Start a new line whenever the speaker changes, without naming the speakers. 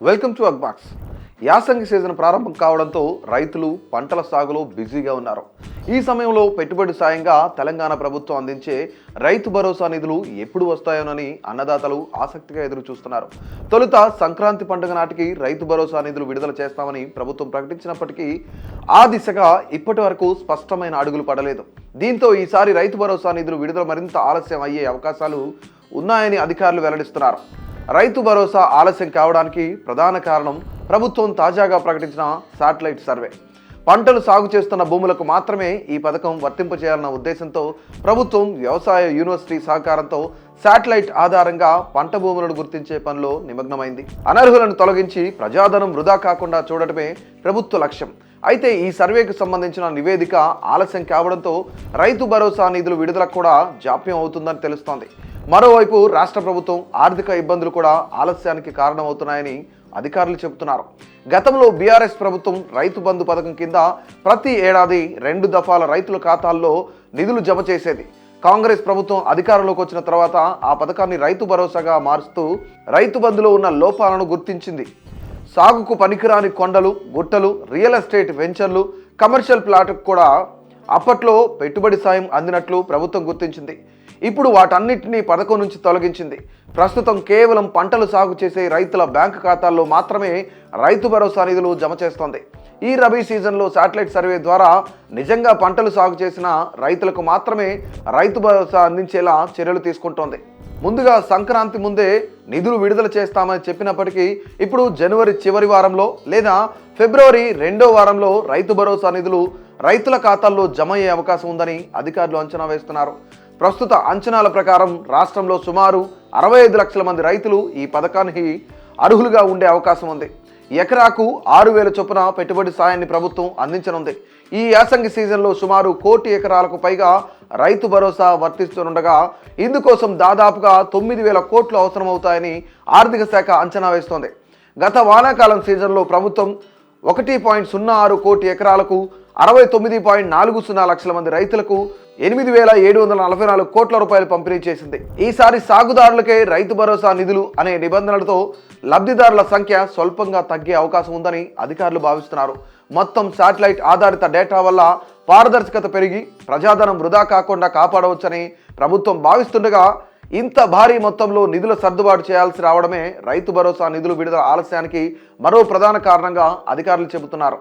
Welcome to అగ్బాక్స్ యాసంగి season ప్రారంభం కావడంతో రైతులు పంటల సాగులో బిజీగా ఉన్నారు. ఈ సమయంలో పెట్టుబడి సాయంగా తెలంగాణ ప్రభుత్వం అందించే రైతు భరోసా నిధులు ఎప్పుడు వస్తాయోనని అన్నదాతలు ఆసక్తిగా ఎదురు చూస్తున్నారు తొలుత సంక్రాంతి పండుగ నాటికి రైతు భరోసా నిధులు విడుదల చేస్తామని ప్రభుత్వం ప్రకటించినప్పటికీ ఆ దిశగా ఇప్పటి వరకు స్పష్టమైన అడుగులు పడలేదు. దీంతో ఈసారి రైతు భరోసా నిధులు విడుదల మరింత ఆలస్యం అయ్యే అవకాశాలు ఉన్నాయని అధికారులు వెల్లడిస్తున్నారు. రైతు భరోసా ఆలస్యం కావడానికి ప్రధాన కారణం ప్రభుత్వం తాజాగా ప్రకటించిన శాటిలైట్ సర్వే. పంటలు సాగు చేస్తున్న భూములకు మాత్రమే ఈ పథకం వర్తింపచేయాలన్న ఉద్దేశంతో ప్రభుత్వం వ్యవసాయ యూనివర్సిటీ సహకారంతో శాటిలైట్ ఆధారంగా పంట భూములను గుర్తించే పనిలో నిమగ్నమైంది. అనర్హులను తొలగించి ప్రజాధనం వృధా కాకుండా చూడటమే ప్రభుత్వ లక్ష్యం. అయితే ఈ సర్వేకు సంబంధించిన నివేదిక ఆలస్యం కావడంతో రైతు భరోసా నిధులు విడుదలకు కూడా జాప్యం అవుతుందని తెలుస్తోంది. మరోవైపు రాష్ట్ర ప్రభుత్వం ఆర్థిక ఇబ్బందులు కూడా ఆలస్యానికి కారణమవుతున్నాయని అధికారులు చెబుతున్నారు. గతంలో బీఆర్ఎస్ ప్రభుత్వం రైతు బంధు పథకం కింద ప్రతి ఏడాది రెండు దఫాల రైతుల ఖాతాల్లో నిధులు జమ చేసేది. కాంగ్రెస్ ప్రభుత్వం అధికారంలోకి వచ్చిన తర్వాత ఆ పథకాన్ని రైతు భరోసాగా మారుస్తూ రైతు బంధులో ఉన్న లోపాలను గుర్తించింది. సాగుకు పనికిరాని కొండలు గుట్టలు రియల్ ఎస్టేట్ వెంచర్లు కమర్షియల్ ప్లాట్కు కూడా అప్పట్లో పెట్టుబడి సాయం అందినట్లు ప్రభుత్వం గుర్తించింది. ఇప్పుడు వాటన్నిటినీ పథకం నుంచి తొలగించింది. ప్రస్తుతం కేవలం పంటలు సాగు చేసే రైతుల బ్యాంకు ఖాతాల్లో మాత్రమే రైతు భరోసా నిధులు జమ చేస్తోంది. ఈ రబీ సీజన్లో శాటిలైట్ సర్వే ద్వారా నిజంగా పంటలు సాగు చేసిన రైతులకు మాత్రమే రైతు భరోసా అందించేలా చర్యలు తీసుకుంటోంది. ముందుగా సంక్రాంతి ముందే నిధులు విడుదల చేస్తామని చెప్పినప్పటికీ ఇప్పుడు జనవరి చివరి వారంలో లేదా ఫిబ్రవరి రెండో వారంలో రైతు భరోసా నిధులు రైతుల ఖాతాల్లో జమ అయ్యే అవకాశం ఉందని అధికారులు అంచనా వేస్తున్నారు. ప్రస్తుత అంచనాల ప్రకారం రాష్ట్రంలో సుమారు అరవై ఐదు లక్షల మంది రైతులు ఈ పథకానికి అర్హులుగా ఉండే అవకాశం ఉంది. ఎకరాకు ఆరు వేల చొప్పున పెట్టుబడి సాయాన్ని ప్రభుత్వం అందించనుంది. ఈ యాసంగి సీజన్లో సుమారు కోటి ఎకరాలకు పైగా రైతు భరోసా వర్తిస్తుండగా ఇందుకోసం దాదాపుగా తొమ్మిది వేల కోట్లు అవసరమవుతాయని ఆర్థిక శాఖ అంచనా వేస్తోంది. గత వానాకాలం సీజన్లో ప్రభుత్వం ఒకటి పాయింట్ సున్నా ఆరు కోటి ఎకరాలకు అరవై తొమ్మిది పాయింట్ నాలుగు సున్నా లక్షల మంది రైతులకు ఎనిమిది వేల ఏడు వందల నలభై నాలుగు కోట్ల రూపాయలు పంపిణీ చేసింది. ఈసారి సాగుదారులకే రైతు భరోసా నిధులు అనే నిబంధనలతో లబ్ధిదారుల సంఖ్య స్వల్పంగా తగ్గే అవకాశం ఉందని అధికారులు భావిస్తున్నారు. మొత్తం శాటిలైట్ ఆధారిత డేటా వల్ల పారదర్శకత పెరిగి ప్రజాధనం వృధా కాకుండా కాపాడవచ్చని ప్రభుత్వం భావిస్తుండగా ఇంత భారీ మొత్తంలో నిధుల సర్దుబాటు చేయాల్సి రావడమే రైతు భరోసా నిధులు విడుదల ఆలస్యానికి మరో ప్రధాన కారణంగా అధికారులు చెబుతున్నారు.